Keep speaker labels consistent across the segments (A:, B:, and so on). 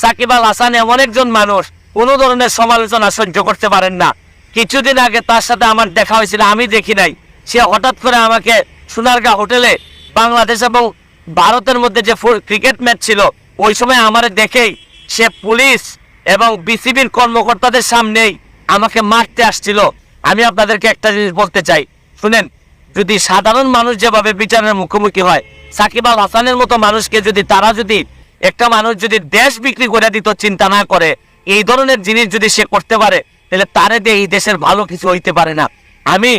A: সাকিব আল হাসান এমন একজন মানুষ, কোনো ধরনের সমালোচনা সহ্য করতে পারেন না। কিছুদিন আগে তার সাথে আমার দেখা হয়েছিল, আমি দেখি নাই। সে হঠাৎ করে আমাকে সোনারগাঁ হোটেলে বাংলাদেশ এবং ভারতের মধ্যে যে ক্রিকেট ম্যাচ ছিল, ওই সময় আমার দেখেই সে পুলিশ এবং বিসিবির কর্মকর্তাদের সামনেই আমাকে মারতে আসছিল। আমি আপনাদেরকে একটা জিনিস বলতে চাই। শুনেন, যদি সাধারণ মানুষ যেভাবে বিচারের মুখোমুখি হয়, সাকিব আল হাসানের মতো মানুষকে যদি তারা যদি একটা মানুষ যদি দেশ বিক্রি করে দিত, চিন্তা না করে, এই ধরনের জিনিস যদি সে করতে পারে, তাহলে তারে দিয়ে এই দেশের ভালো কিছু হইতে পারে না। আমি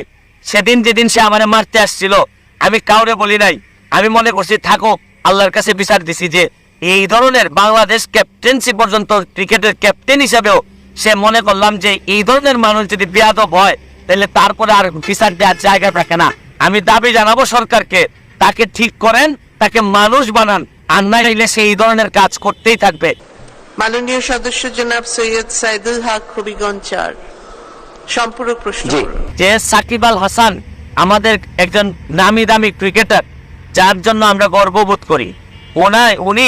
A: সেদিন যেদিন সে আমার মারতে আসছিল, আমি কাউরে বলি নাই। আমি মনে করছি, থাকো, আল্লাহর কাছে বিচার দিছি যে, এই ধরনের বাংলাদেশ ক্যাপ্টেন্সি পর্যন্ত ক্রিকেটের ক্যাপ্টেন হিসেবেও সে মনে করলাম যে, এই ধরনের মানুষ যদি বেয়াদব হয়, তাহলে তারপরে আর বিচার দেওয়ার জায়গা থাকে না। আমি দাবি জানাব সরকারকে, তাকে ঠিক করেন, তাকে মানুষ বানান। আর না চাইলে সে এই ধরনের কাজ করতেই থাকবে।
B: মাননীয় সদস্য জনাব সৈয়দ সাইদুল হক হবিগঞ্জ চার সম্পূরক প্রশ্ন
A: যে সাকিব আল হাসান আমাদের একজন নামি দামি ক্রিকেটার যার জন্য আমরা গর্ববোধ করি। ওনায় উনি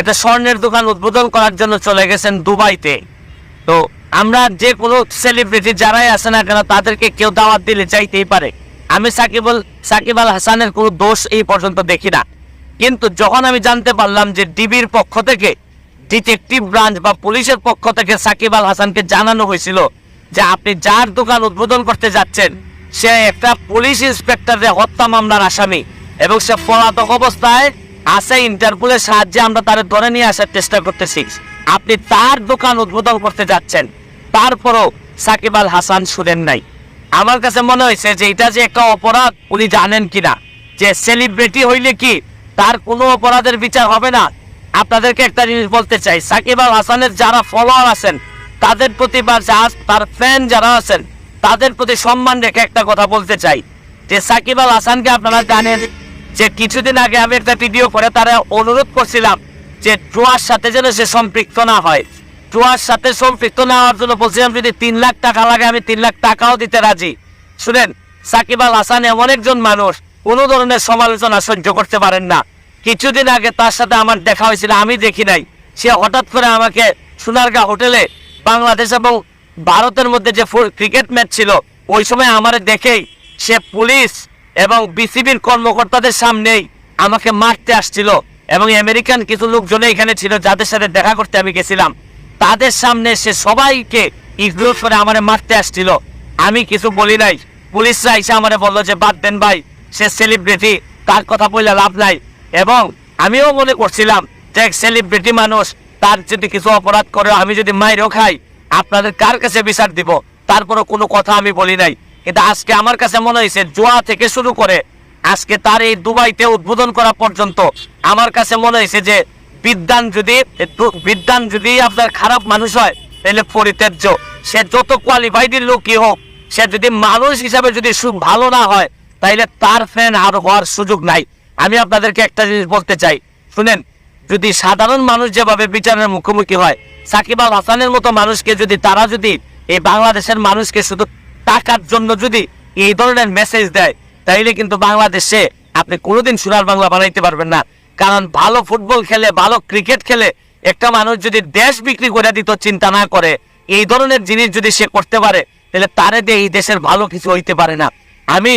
A: একটা স্বর্ণের দোকান উদ্বোধন করার জন্য চলে গেছেন দুবাইতে। তো আমরা যে কোনো সেলিব্রিটি যারাই আসে না কেন তাদেরকে কেউ দাওয়াত দিলে চাইতেই পারে। আমি সাকিব আল সাকিব আল হাসানের কোনো দোষ এই পর্যন্ত দেখি না। কিন্তু যখন আমি জানতে পারলাম যে ডিবির পক্ষ থেকে ডিটেকটিভ ব্রাঞ্চ বা পুলিশের পক্ষ থেকে সাকিব আল হাসানকে জানানো হয়েছিল যে আপনি যার দোকান উদ্বোধন করতে যাচ্ছেন, সে একটা পুলিশ ইন্সপেক্টরের হত্যা মামলার আসামি এবং সে পলাতক অবস্থায় আছে ইন্টারপোলের সাহায্যে আমরা তার ধরে নিয়ে আসার চেষ্টা করতেছি। আপনি তার দোকান উদ্বোধন করতে যাচ্ছেন, তারপরও সাকিব আল হাসান শুনেন নাই। আমার কাছে মনে হয়েছে যে এটা যে একটা অপরাধ, উনি জানেন কিনা? যে সেলিব্রিটি হইলে কি তার কোনো অপরাধের বিচার হবে না। আপনাদেরকে একটা জিনিস বলতে চাই, সাকিব আল হাসানের যারা ফলোয়ার আছেন, তাদের প্রতি বা তার ফ্যান যারা আছেন, তাদের প্রতি সম্মান রেখে একটা কথা বলতে চাই। যে সাকিব আল হাসানকে আপনারা জানেন যে কিছুদিন আগে আমি একটা ভিডিও করে তারা অনুরোধ করছিলাম যে জুয়ার সাথে যেন সে সম্পৃক্ত না হয়। জুয়ার সাথে সম্পৃক্ত না হওয়ার জন্য বলছিলাম, যদি তিন লাখ টাকা লাগে, আমি তিন লাখ টাকাও দিতে রাজি। শুনেন, সাকিব আল হাসান এমন একজন মানুষ, কোনো ধরনের সমালোচনা সহ্য করতে পারেন না। কিছুদিন আগে তার সাথে আমার দেখা হয়েছিল, আমি দেখি নাই। সে হঠাৎ করে আমাকে সোনারগাঁ হোটেলে বাংলাদেশ এবং ভারতের মধ্যে যে ক্রিকেট ম্যাচ ছিল, ওই সময় আমার দেখেই সে পুলিশ এবং বিসিবির কর্মকর্তাদের সামনেই আমাকে মারতে আসছিল এবং আমেরিকান কিছু লোকজন এখানে ছিল যাদের সাথে দেখা করতে আমি গেছিলাম। তাদের সামনে সে সবাইকে ইগনোর করে আমার মারতে আসছিল। আমি কিছু বলি নাই। পুলিশরা এসে আমার বলল যে, বাদ দেন ভাই, সে সেলিব্রিটি তার কথা বললে লাভ নাই। এবং আমিও মনে করছিলাম যে এক সেলিব্রিটি মানুষ, তার যদি কিছু অপরাধ করে, আমি যদি মাইরও খাই, আপনাদের কার কাছে বিচার দিব? তারপরও কোনো কথা আমি বলি নাই। কিন্তু আজকে আমার কাছে মনে হয়েছে, জোয়া থেকে শুরু করে আজকে তার এই দুবাইতে উদ্বোধন করা পর্যন্ত আমার কাছে মনে হয়েছে যে বিদ্যান যদি বিদ্যান যদি আপনার খারাপ মানুষ হয়, তাহলে পরিত্যাজ্য। সে যত কোয়ালিফাইড লোকই হোক, সে যদি মানুষ হিসাবে যদি ভালো না হয় তাইলে তার ফ্যান আর হওয়ার সুযোগ নাই। আমি আপনাদেরকে একটা জিনিস বলতে চাই। শুনেন, যদি সাধারণ মানুষ যেভাবে বিচারের মুখোমুখি হয়, সাকিব আল হাসানের মতো মানুষকে যদি তারা যদি এই বাংলাদেশের মানুষকে শুধু টাকার জন্য যদি এই ধরনের মেসেজ দেয়, তাইলে কিন্তু বাংলাদেশে আপনি কোনোদিন সোনার বাংলা বানাইতে পারবেন না। কারণ ভালো ফুটবল খেলে, ভালো ক্রিকেট খেলে একটা মানুষ যদি দেশ বিক্রি করে দিত, চিন্তা না করে, এই ধরনের জিনিস যদি সে করতে পারে, তাহলে তারে দিয়ে এই দেশের ভালো কিছু হইতে পারে না। আমি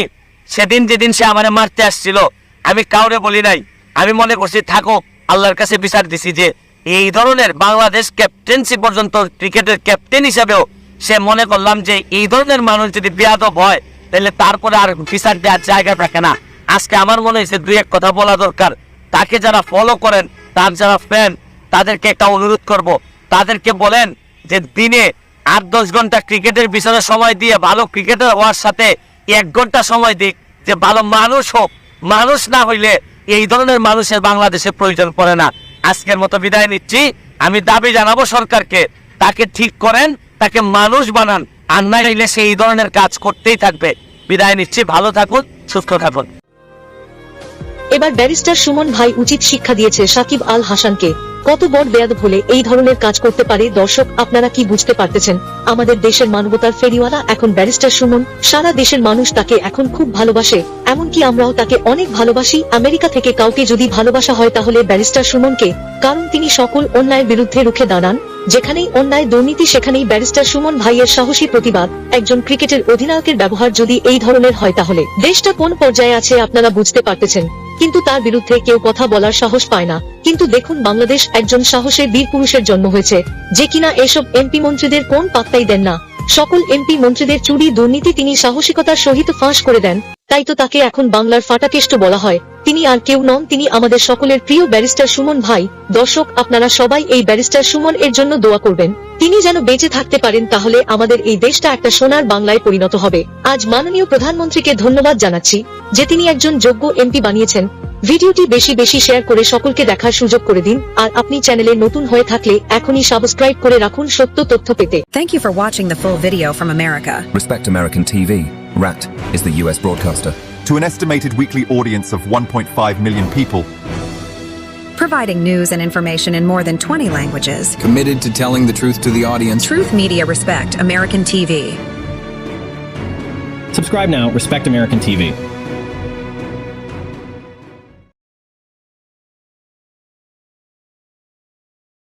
A: সেদিন যেদিন সে আমারে মারতে আসছিল আমি কাউরে বলি নাই। আমি মনে করছি, থাকো, আল্লাহর কাছে বিচার দিছি যে, এই ধরনের বাংলাদেশ ক্যাপ্টেন্সি পর্যন্ত ক্রিকেটের ক্যাপ্টেন হিসেবেও সে মনে করলাম যে, এই ধরনের মানুষ যদি বেয়াদব হয়, তাহলে তারপরে আর বিচার দেওয়ার জায়গা থাকে না। আজকে আমার মনে হয়েছে, দুই এক কথা বলা দরকার। তাকে যারা ফলো করেন, তার যারা ফ্যান তাদেরকে একটা অনুরোধ করব। তাদেরকে বলেন যে, দিনে আট দশ ঘণ্টা ক্রিকেটের পিছনে সময় দিয়ে ভালো ক্রিকেটার হওয়ার সাথে এক ঘণ্টা সময় দিক, যে ভালো মানুষ হোক মানুষ না হইলে এই ধরনের মানুষের বাংলাদেশে প্রয়োজন পড়ে না। আজকের মতো বিদায় নিচ্ছি। আমি দাবি জানাব সরকারকে, তাকে ঠিক করেন, তাকে মানুষ বানান, আর না হইলে সে এই ধরনের কাজ করতেই থাকবে। বিদায় নিচ্ছি, ভালো থাকুন, সুস্থ থাকুন।
C: এবার ব্যারিস্টার সুমন ভাই উচিত শিক্ষা দিয়েছে সাকিব আল হাসানকে।
D: কত বড় বেয়াদ ভুলে এই ধরনের কাজ করতে পারে? দর্শক, আপনারা কি বুঝতে পারতেছেন? আমাদের দেশের মানবতার ফেরিওয়ালা এখন ব্যারিস্টার সুমন। সারা দেশের মানুষ তাকে এখন খুব ভালোবাসে। এমনকি আমরাও তাকে অনেক ভালোবাসি। আমেরিকা থেকে কাউকে যদি ভালোবাসা হয় তাহলে ব্যারিস্টার সুমনকে, কারণ তিনি সকল অন্যায়ের বিরুদ্ধে রুখে দাঁড়ান। যেখানেই অন্যায় দুর্নীতি, সেখানেই ব্যারিস্টার সুমন ভাইয়ের সাহসী প্রতিবাদ। একজন ক্রিকেটের অধিনায়কের ব্যবহার যদি এই ধরনের হয় তাহলে। দেশটা কোন পর্যায়ে আছে আপনারা বুঝতে পারতেছেন। কিন্তু তার বিরুদ্ধে কেউ কথা বলার সাহস পায় না। কিন্তু দেখুন বাংলাদেশ একজন সাহসের বীর পুরুষের জন্ম হয়েছে, যে কিনা এসব এমপি মন্ত্রীদের কোন পাত্তাই দেন না। সকল এমপি মন্ত্রীদের চুরি, দুর্নীতি তিনি সাহসিকতার সহিত ফাঁস করে দেন। তাই তো তাকে এখন বাংলার ফাটাকেষ্ট বলা হয়। তিনি আর কেউ নন, তিনি আমাদের সকলের প্রিয় ব্যারিস্টার সুমন ভাই। দর্শক, আপনারা সবাই এই ব্যারিস্টার সুমন এর জন্য দোয়া করবেন। তিনি যেন বেঁচে থাকতে পারেন, তাহলে আমাদের এই দেশটা একটা সোনার বাংলায় পরিণত হবে। আজ মাননীয় প্রধানমন্ত্রীকে ধন্যবাদ জানাচ্ছি, যে তিনি একজন যোগ্য এমপি বানিয়েছেন। ভিডিওটি বেশি বেশি শেয়ার করে সকলকে দেখার সুযোগ করে দিন আর আপনি চ্যানেলে নতুন হয়ে থাকলে এখনই সাবস্ক্রাইব করে রাখুন সত্য তথ্য পেতে
C: Thank you for watching the full video from America.
E: Respect American TV. RAT is the US broadcaster.
F: to an estimated weekly audience of 1.5 million people.
C: Providing news and information in more than 20 languages.
G: committed to telling the truth to the audience.
C: Truth Media Respect American TV.
H: Subscribe now, Respect American TV.